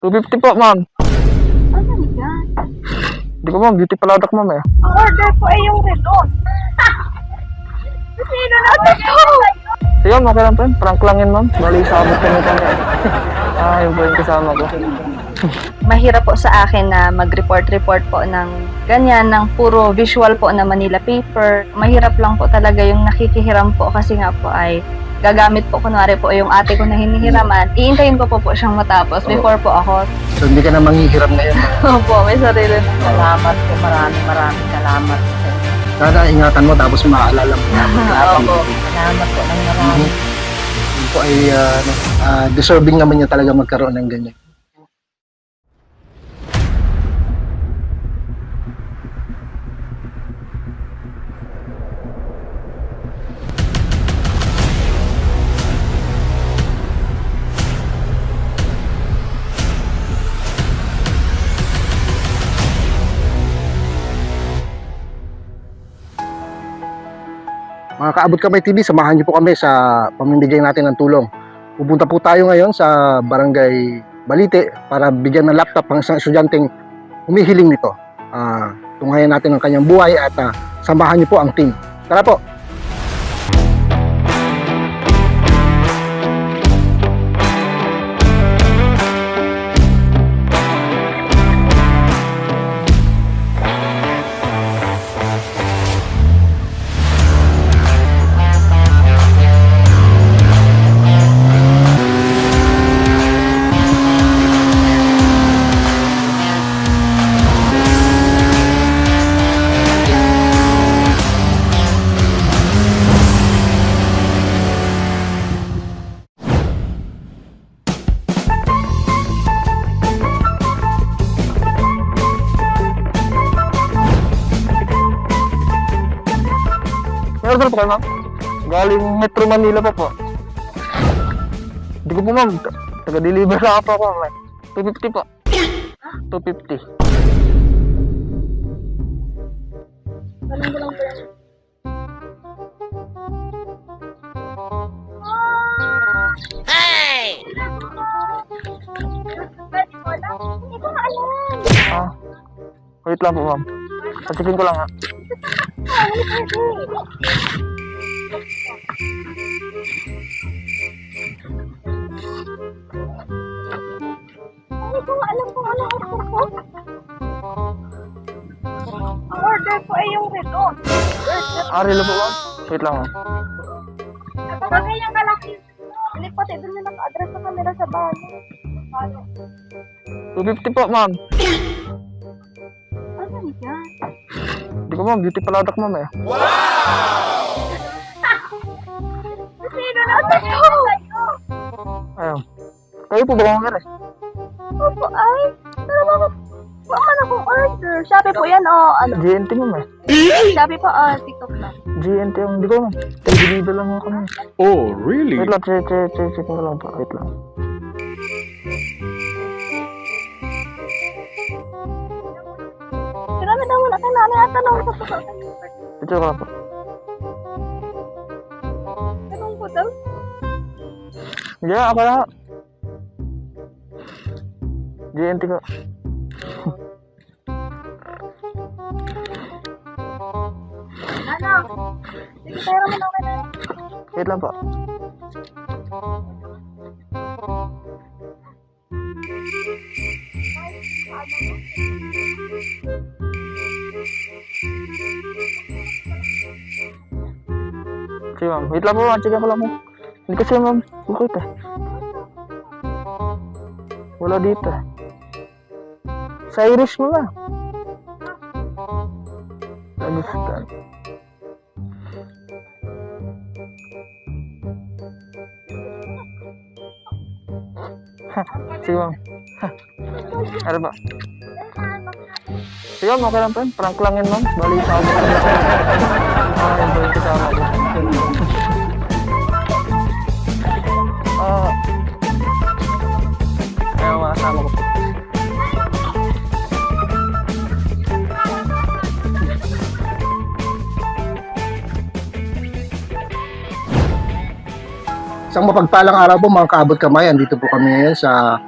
250 po, ma'am. Ano yan? Hindi ko, ma'am. Beauty product, ma'am, eh. Ang order ko ay yung relon. Sino na ito? Yun, okay lang po yun. Prank lang yun, ma'am. Bali, sabot kami kami. ah, yun po yung kasama ko. mahirap po sa akin na mag-report-report po ng ganyan, ng puro visual po na Manila paper. Mahirap lang po talaga yung nakikihiram po kasi nga po ay gagamit po kunwari po yung ate ko na hinihiraman. Iintayin ko po po siyang matapos before po ako. So hindi ka na manghihiram ngayon. Opo, may sarili na. Salamat po, maraming maraming salamat. Sana ingatan mo tapos maalala mo. Opo. Salamat po ng marami. Yun po ay ah, ano, ah, deserving naman niya talaga magkaroon ng ganyan. Mga kaabot kamay TV, samahan niyo po kami sa pamimigay natin ng tulong. Pupunta po tayo ngayon sa Barangay Balite para bigyan ng laptop ang isang estudyanteng humihiling nito. Ah, tunghayan natin ang kanyang buhay at ah, samahan niyo po ang team. Tara po! Order po kayo, ma'am? Galing Metro Manila pa po. Hindi ko po, ma'am. Taga-deliver lang po ako, ma'am. 250 po. 250. Hindi ko alam. Ah. Wait lang po, ma'am. Pachikin ko lang, ha. Hindi ko alam kung ano order ko. Ang order ko ay yung relon. Ah, relo po, ma'am. Wait lang, ma'am. Kapag yung kalaki. Hindi pati doon na naka-address sa camera sa bahay. Ano? 250 po, ma'am. Hindi ko, ma'am. Beauty product, ma'am, eh. Sino na ito? Ayun. Kayo po ba kung eh? Opo, ay. Pero bakit? Baka na kong order. Shopee po yan o ano? GNT, ma'am, eh. Shopee po o TikTok lang. GNT yung, hindi ko, ma'am. Taga-deliver lang ako, ma'am. Oh, really? Wait lang, check, check, check, check ko lang po. Wait lang. Ano tanong ko po sa Check ko lang po. Tanong ko daw. Yeah, ako na. GNT ko. Ano? Sige, pero mo na na. Wait lang po. Sige ma'am. Wait lang po ma'am. Check ko lang po. Hindi kasi ma'am. Bakit eh? Wala dito. Sa iris mo. Nagustan. Ha, Sige ma'am. Ano ba? Sige ma'am, okay lang po yun. Prank lang yun ma'am. Bali, sa ako. Ah, yun po yung kasama ko. Isang mapagpalang araw po mga kaabot kamay. Andito po kami ngayon sa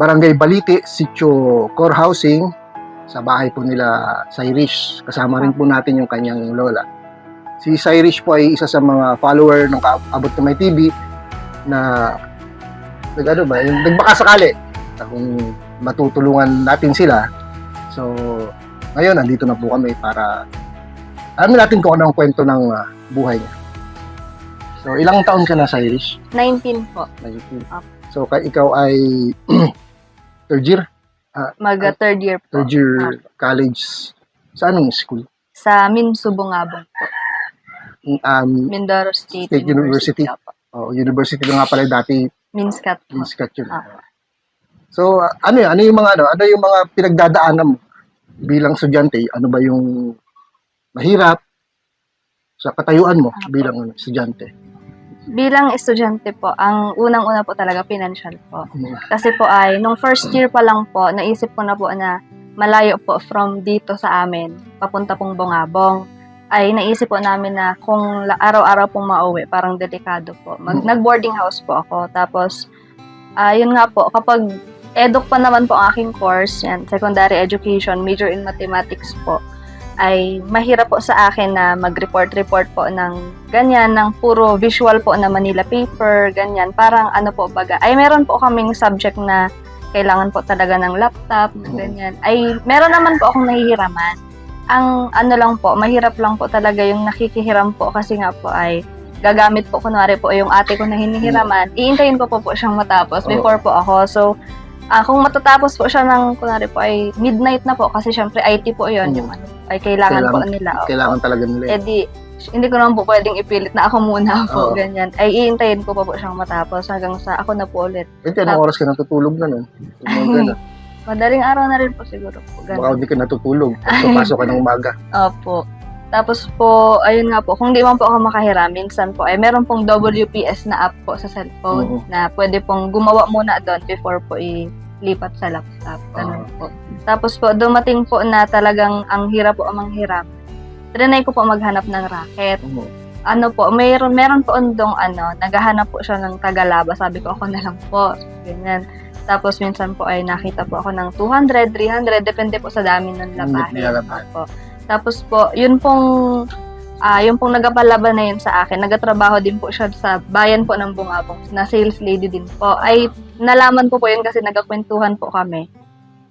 Barangay Balite, Sitio Core Housing, sa bahay po nila Cyrus. Kasama rin po natin yung kanyang lola. Si Cyrus po ay isa sa mga follower ng Abot Kamay TV na nag ano ba, yung nagbaka sakali na kung matutulungan natin sila. So, ngayon nandito na po kami para alamin natin kung ano ang kwento ng ah, buhay niya. So, ilang taon ka na, Cyrus? 19 po. 19. Apo. So, ka, ikaw ay third year? Mag third year po. Third year college. Sa anong school? Sa Minsubungabong po. Um, Mindoro State, State University. University. oh, university na nga pala dati, Minscat po. Minskat yun. Apo. So, ano yun? Ano yung mga, ano, ano yung mga pinagdadaanan mo bilang estudyante? Ano ba yung mahirap sa katayuan mo bilang ano, estudyante? Bilang estudyante po, ang unang-una po talaga financial po. Ano? Kasi po ay, nung first year pa lang po, naisip ko na po na malayo po from dito sa amin, papunta pong Bungabong. Ay naisip po namin na kung araw-araw pong mauwi, parang delikado po. Mag- Mm. Nag-boarding house po ako. Tapos, ah yun nga po, kapag eduk pa naman po ang aking course, yan, secondary education, major in mathematics po, ay mahirap po sa akin na mag-report-report po ng ganyan, ng puro visual po na Manila paper, ganyan. Parang ano po baga. Ay meron po kaming subject na kailangan po talaga ng laptop, Oo. ganyan. Ay meron naman po akong nahihiraman. Ang ano lang po, mahirap lang po talaga yung nakikihiram po kasi nga po ay gagamit po kunwari po yung ate ko na hinihiraman, iintayin ko po po siyang matapos Oo. before po ako. So, ah, kung matatapos po siya ng kunwari po ay midnight na po kasi syempre IT po yon Oo. yung ano, ay kailangan, po nila. Opo. Kailangan talaga nila Eh yun. di, hindi ko naman po pwedeng ipilit na ako muna po, Oo. ganyan. Ay, iintayin ko pa po siyang matapos hanggang sa ako na po ulit. Ito, anong oras ka natutulog na nun? Madaling araw na rin po siguro po, Baka ganyan. hindi ka natutulog. Papasok ka ng umaga. Opo. Tapos po, ayun nga po, kung di man po ako makahiram, minsan po, ay meron pong WPS na app po sa cellphone Oo. na pwede pong gumawa muna doon before po ilipat sa laptop. Ganun po. Tapos po, dumating po na talagang ang hirap po ang manghiram. Trinay ko po maghanap ng racket. Oo. ano po, mayroon, meron po undong ano, naghahanap po siya ng tagalaba. Sabi ko, ako na lang po. Ganyan. Tapos minsan po ay nakita po ako ng 200, 300, depende po sa dami ng labahin. nilalabahan. Opo. Tapos po, yun pong, ah yung pong nagapalaban na yun sa akin, nagatrabaho din po siya sa bayan po ng Bungabong, na sales lady din po. Ay, nalaman ko po yun kasi nagkakwentuhan po kami.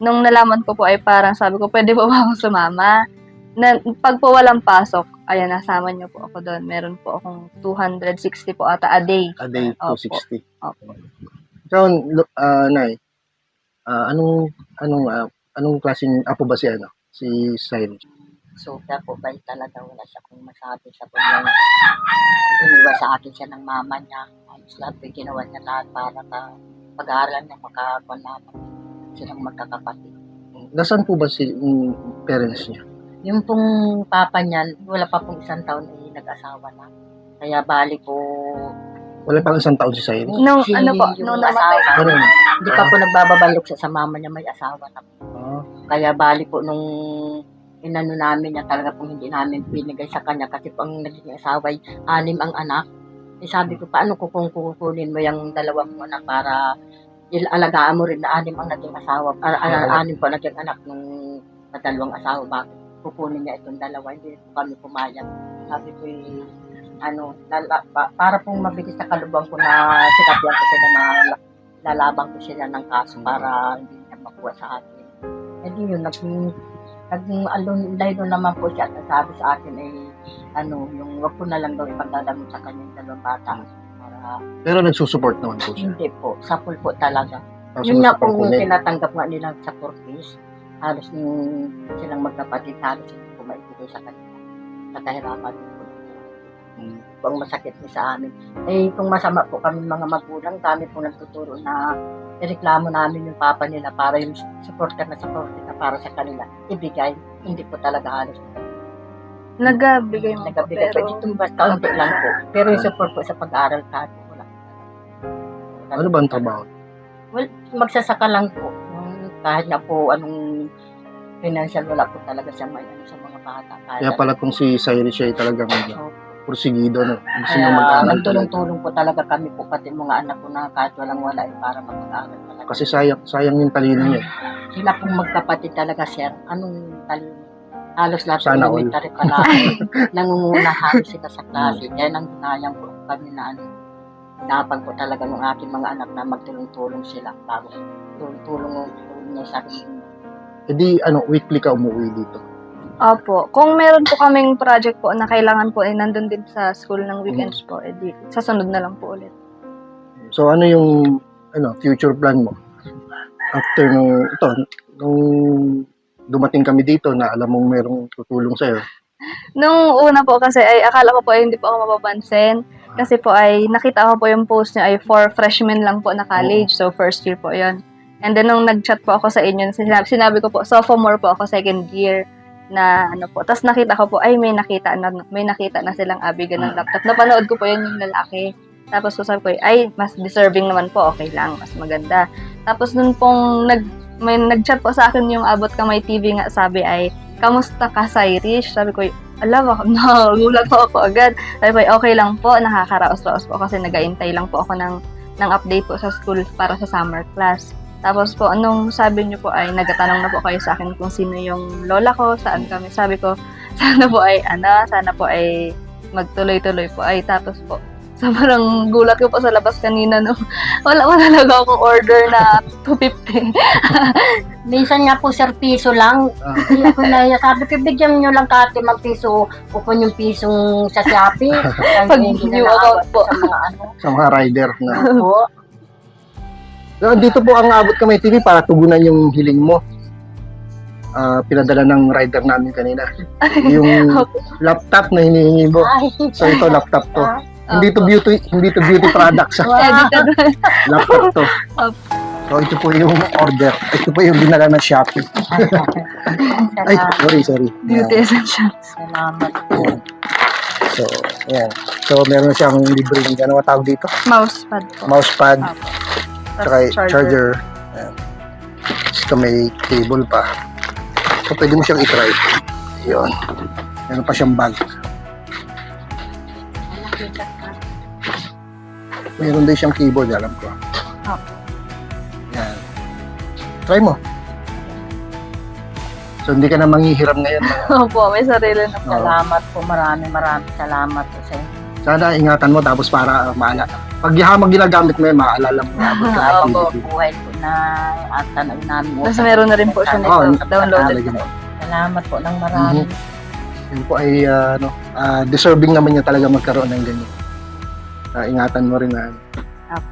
Nung nalaman ko po ay parang sabi ko, pwede po ba akong sumama? Na, pag po walang pasok, ayan, nasama niyo po ako doon. Meron po akong 260 po ata a day. A day, Opo. 260. Opo. Ikaw, ah, Nay, ah, anong, anong, ah, anong klaseng apo ba si, ano, si Cyrus? Sobra po ba talaga wala siya kung masabi sa kanya. Iniwa sa akin siya ng mama niya. Ayos lahat po ginawa niya lahat para ka pag-aaral niya makakuha naman silang magkakapatid. Nasaan po ba si yung parents niya? Yung pong papa niyan, wala pa pong isang taon ay nag-asawa na. Kaya bali po, Wala pang isang taon si Cyrus. Nung, si- ano po, yung nung namatay. asawa, Ano hindi pa po nagbababalok siya sa mama niya may asawa na Ah, Kaya bali po nung inano namin niya talaga pong hindi namin binigay sa kanya kasi po ang naging asawa ay anim ang anak. Eh sabi ko, paano ko kung kukunin mo yung dalawang mo na para ilalagaan mo rin na anim ang naging asawa, ah, ah, anim po naging anak nung dalawang asawa, bakit kukunin niya itong dalawa, hindi kami pumayag. Sabi ko, eh, ano, lala, pa- para pong mabilis na kalubang ko na sinabihan ko sila na la- lalaban ko sila ng kaso para hindi niya makuha sa akin. Eh di yun, naging, naging alon, dahil naman po siya, at sabi sa akin ay, ano, yung wag ko na lang daw ipagdadamot sa kanyang dalawang bata. Para, pero nagsusupport naman po siya. hindi po, sapul po talaga. Tapos Yun nga po yung tinatanggap nga nila sa Corpus, halos yung silang magkapatid, halos hindi po maibigay sa kanila. Sa kahirapan po. Mm. Po ang masakit niya sa amin. Eh, kung masama po kami mga magulang, kami po nagtuturo na ireklamo namin yung papa nila para yung supporter na supporter na para sa kanila ibigay. Hindi po talaga halos. Nagabigay mo po, Nagabigay pero pa dito basta kaunti lang po. Pero yung support po sa pag-aaral kahit wala. Ano ba ang trabaho? Well, magsasaka lang po. Kahit na po anong financial, wala po talaga siya may ano sa mga bata. Kaya pala kung si Cyrus siya ay talagang ano, Opo. Porsigido, no? Gusto nyo Kaya mag-aral talaga. nagtulong-tulong po talaga kami po, pati mga anak ko na kahit walang wala eh, para mag-aaral talaga. Kasi sayang, sayang yung talino niya. eh. Sila pong magkapatid talaga, sir. Anong talino? Halos lahat Sana ng all. elementary pa lang. nangunguna halos sila sa klase. Kaya nang hinayang po kami na ano, hinapan ko talaga ng aking mga anak na magtulong-tulong sila bago tulong-tulong tulong niya sa akin. E di, ano, weekly ka umuwi dito. Opo. Kung meron po kaming project po na kailangan po ay nandun din sa school ng weekends po, edi sasunod na lang po ulit. So, ano yung ano, future plan mo? After nung, ito, nung dumating kami dito na alam mong merong tutulong sa'yo. Nung una po kasi ay akala ko po ay hindi po ako mapapansin. Kasi po ay nakita ko po yung post niya ay for freshmen lang po na college. So first year po yon. And then nung nag-chat po ako sa inyo, sinabi, sinabi ko po, sophomore po ako, second year na ano po. Tapos nakita ko po, ay may nakita na, may nakita na silang abigan ng laptop. Napanood ko po yun yung lalaki. Tapos ko sabi ko, ay, mas deserving naman po, okay lang, mas maganda. Tapos nun pong nag, may nag-chat po sa akin yung Abot Kamay TV nga, sabi ay, kamusta ka, Irish? Sabi ko, ala, baka nagulat po ako agad. Sabi ko, okay lang po, nakakaraos-raos po kasi nagaintay lang po ako ng, ng update po sa school para sa summer class. Tapos po, anong sabi niyo po ay nagtatanong na po kayo sa akin kung sino yung lola ko, saan kami. Sabi ko, sana po ay, ano, sana po ay magtuloy-tuloy po. Ay, tapos po, sobrang gulat ko po sa labas kanina, no. Wala pa talaga akong order na 250. Minsan nga po, sir, piso lang. Ah. Hindi ako na sabi ko, bigyan nyo lang kati mag-piso, kupon yung pisong sa Shopee. Pag new account po. Sa mga ano. sa mga rider na. Po. So, dito po ang Abot Kamay TV para tugunan yung hiling mo. Ah, pinadala ng rider namin kanina. Yung laptop na hinihingi mo. So ito laptop to. Ah, Hindi to beauty hindi to beauty products. ah. Laptop to. So ito po yung order. Ito po yung dinala ng Shopee. Ay, sorry, sorry. Beauty essentials. salamat po. So, ayan. So, meron siyang libreng, ano ang tawag dito? Mousepad po. Mousepad, Opo. Tsaka Tapos charger. Ayan. Tapos may cable pa. So, pwede mo siyang itry. Yun. Meron pa siyang bag. Meron din siyang keyboard, alam ko. Opo. Yan. Try mo. So, hindi ka na manghihiram ngayon. Opo, may sarili na. Salamat po, marami marami salamat po sa inyo. Sana ingatan mo tapos para maala. Pag habang ginagamit mo yan, maaalala mo. Abot ka Ah, ng Opo, TV. buhay po na at tanaw namin. Tapos meron na rin po siya Oo, nito. Downloaded Talaga po. na. Salamat po ng marami. Yun po ay ah, ano, ah, deserving naman niya talaga magkaroon ng ganyan. Ah, ingatan mo rin na Apo.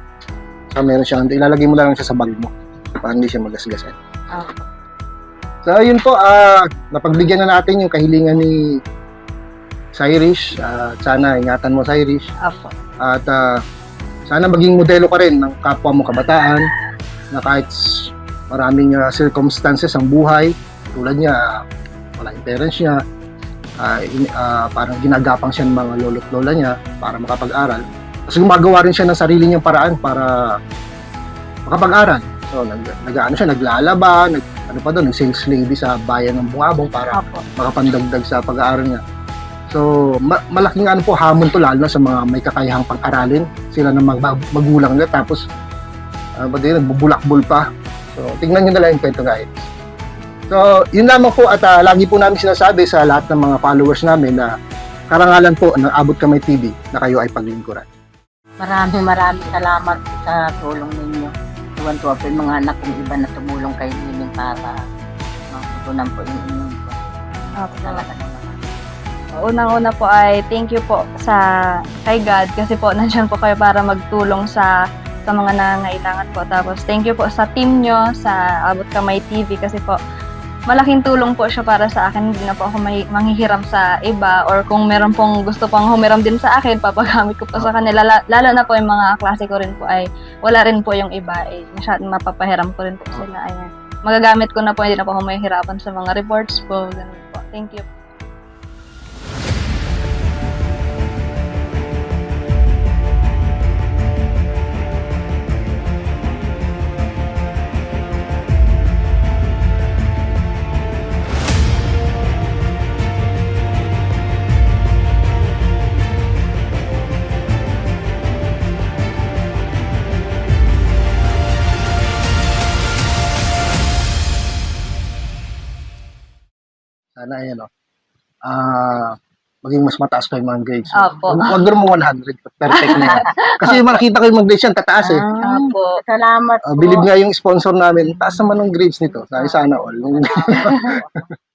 so, meron siya, ilalagay mo na lang siya sa bag mo para hindi siya magasgasan. Opo. So, yun po, ah, napagbigyan na natin yung kahilingan ni Cyrus. Ah, sana ingatan mo Cyrus. Opo. At ah, sana maging modelo ka rin ng kapwa mo kabataan na kahit maraming ah, circumstances ang buhay, tulad niya, wala yung parents niya, ah, in- ah, parang ginagapang siya ng mga lolo't lola niya para makapag-aral. Tapos gumagawa rin siya ng sarili niyang paraan para makapag-aral. So, nag, nag ano siya, naglalaba, nag, ano pa doon, nag-sales lady sa bayan ng Bungabong para makapandagdag sa pag-aaral niya. So, ma- malaking ano po hamon to lalo na sa mga may kakayahang pag-aralin. Sila na mag- magulang nila tapos ano ba din, nagbubulakbol pa. So, tingnan nyo na lang yung kwento guys. So, yun lamang po at ah, lagi po namin sinasabi sa lahat ng mga followers namin na karangalan po ng Abot Kamay TV na kayo ay paglingkuran. Maraming maraming salamat sa tulong ninyo. Tuwan-tuwa po yung mga anak kong iba na tumulong kay Liling para matutunan po yung inyong po. Opo. Talaga naman. Unang-una po ay thank you po sa kay God kasi po nandiyan po kayo para magtulong sa sa mga nangangailangan po. Tapos thank you po sa team nyo, sa Abot Kamay TV kasi po malaking tulong po siya para sa akin. Hindi na po ako may, manghihiram sa iba or kung meron pong gusto pang humiram din sa akin, papagamit ko po sa kanila. La- Lalo na po yung mga klase ko rin po ay wala rin po yung iba. Eh, masyadong mapapahiram ko rin po sila. Ayan. Magagamit ko na po, hindi na po ako mahihirapan sa mga reports po. Ganun po. Thank you. Sana ayan o. Ah, maging mas mataas pa yung mga grades. Opo. Huwag huwag mo 100. Perfect na yan. Kasi yung makikita ko yung mga grades yan, tataas eh. Ah, Opo. Salamat Uh, po. believe nga yung sponsor namin, taas naman ng grades nito. Sabi sana all.